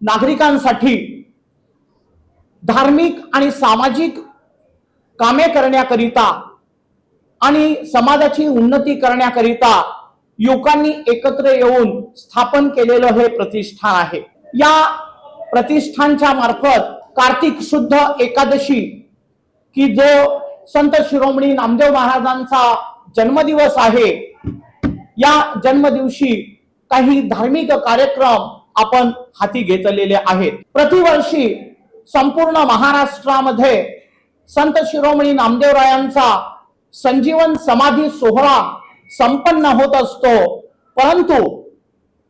नागरिकांसाठी धार्मिक आणि सामाजिक कामे करण्याकरिता आणि समाजाची उन्नती करण्याकरिता युवकांनी एकत्र येऊन स्थापन केलेलं हे प्रतिष्ठान आहे. या प्रतिष्ठानच्या मार्फत कार्तिक शुद्ध एकादशी की जो संत शिरोमणी नामदेव महाराजांचा जन्मदिवस आहे या जन्मदिवशी काही धार्मिक कार्यक्रम आपण हाती घेतलेले आहेत. प्रतिवर्षी संपूर्ण महाराष्ट्रामध्ये संत शिरोमणी नामदेवरायांचा संजीवन समाधी सोहळा संपन्न होत असतो. परंतु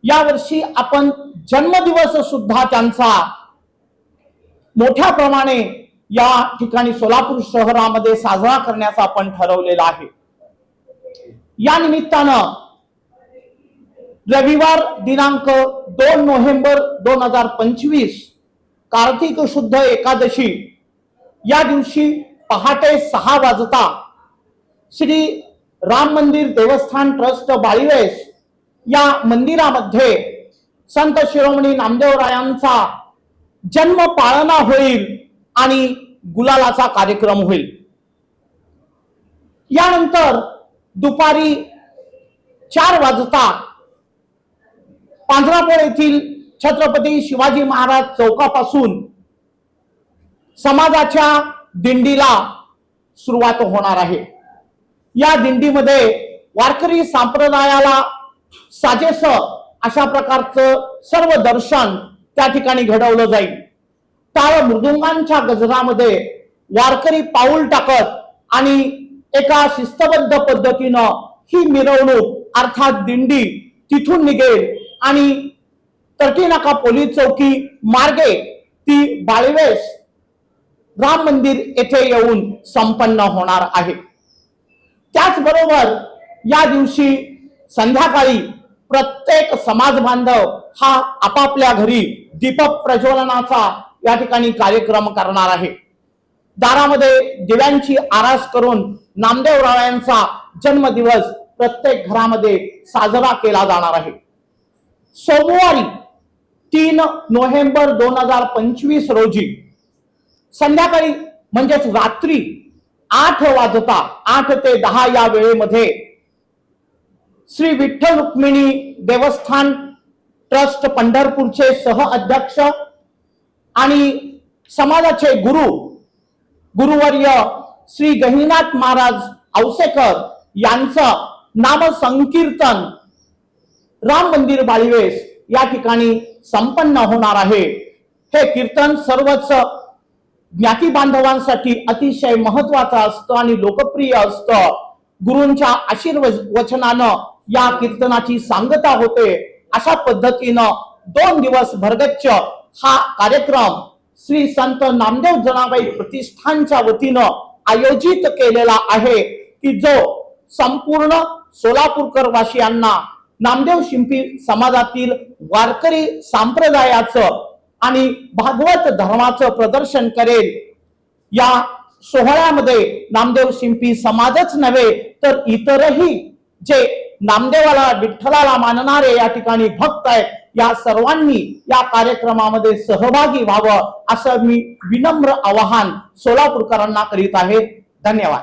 यावर्षी आपण जन्मदिवस सुद्धा त्यांचा मोठ्या प्रमाणे या ठिकाणी सोलापूर शहरामध्ये साजरा करण्याचा आपण ठरवलेला आहे. या निमित्तानं रविवार दिनांक दोन नोव्हेंबर दोन हजार पंचवीस कार्तिक शुद्ध एकादशी. या दिवशी पहाटे सहा वाजता श्री राम मंदिर देवस्थान ट्रस्ट बाळीवेस या मंदिरामध्ये संत शिरोमणी नामदेवरायांचा जन्म पाळना होईल आणि गुलालाचा कार्यक्रम होईल. यानंतर दुपारी चार वाजता पांजरापूर येथील छत्रपती शिवाजी महाराज चौकापासून समाजाच्या दिंडीला सुरुवात होणार आहे. या दिंडीमध्ये वारकरी संप्रदायाला साजेस अशा प्रकारचं सर्व दर्शन त्या ठिकाणी घडवलं जाईल. टाळ मृदुंगांच्या गजरामध्ये वारकरी पाऊल टाकत आणि एका शिस्तबद्ध पद्धतीनं ही मिरवणूक अर्थात दिंडी तिथून निघेल आणि तर्टीनाका पोलीस चौकी मार्गे ती बाळवेस राम मंदिर येथे येऊन संपन्न होणार आहे. त्याचबरोबर या दिवशी संध्याकाळी प्रत्येक समाज बांधव हा आपापल्या घरी दीपक प्रज्वलनाचा या ठिकाणी कार्यक्रम करणार आहे. दारामध्ये दिव्यांची आरास करून नामदेव रायांचा जन्मदिवस प्रत्येक घरामध्ये साजरा केला जाणार आहे. सोमवारी तीन नोव्हेंबर दोन हजार पंचवीस रोजी संध्याकाळी म्हणजेच रात्री आठ वाजता आठ ते दहा या वेळेमध्ये श्री विठ्ठल रुक्मिणी देवस्थान ट्रस्ट पंढरपूरचे सह अध्यक्ष आणि समाजाचे गुरु गुरुवर्य श्री गहिनाथ महाराज औसेकर यांचं नाम संकीर्तन राम मंदिर बाळीवेस या ठिकाणी संपन्न होणार आहे. हे कीर्तन सर्वच ज्ञाती बांधवांसाठी अतिशय महत्वाचं असतं आणि लोकप्रिय असतं. गुरूंच्या आशीर्वचनानं या कीर्तनाची सांगता होते. अशा पद्धतीनं दोन दिवस भरगच्च हा कार्यक्रम श्री संत नामदेव जनाबाई प्रतिष्ठानच्या वतीनं आयोजित केलेला आहे की जो संपूर्ण सोलापूरकर वासियांना नामदेव शिंपी समाजातील वारकरी संप्रदायाचं आणि भागवत धर्माचं प्रदर्शन करेल. या सोहळ्यामध्ये नामदेव शिंपी समाजच नव्हे तर इतरही जे नामदेवाला विठ्ठलाला मानणारे या ठिकाणी भक्त आहेत या सर्वांनी या कार्यक्रमामध्ये सहभागी व्हावं असं मी विनम्र आवाहन सोलापूरकरांना करीत आहे. धन्यवाद.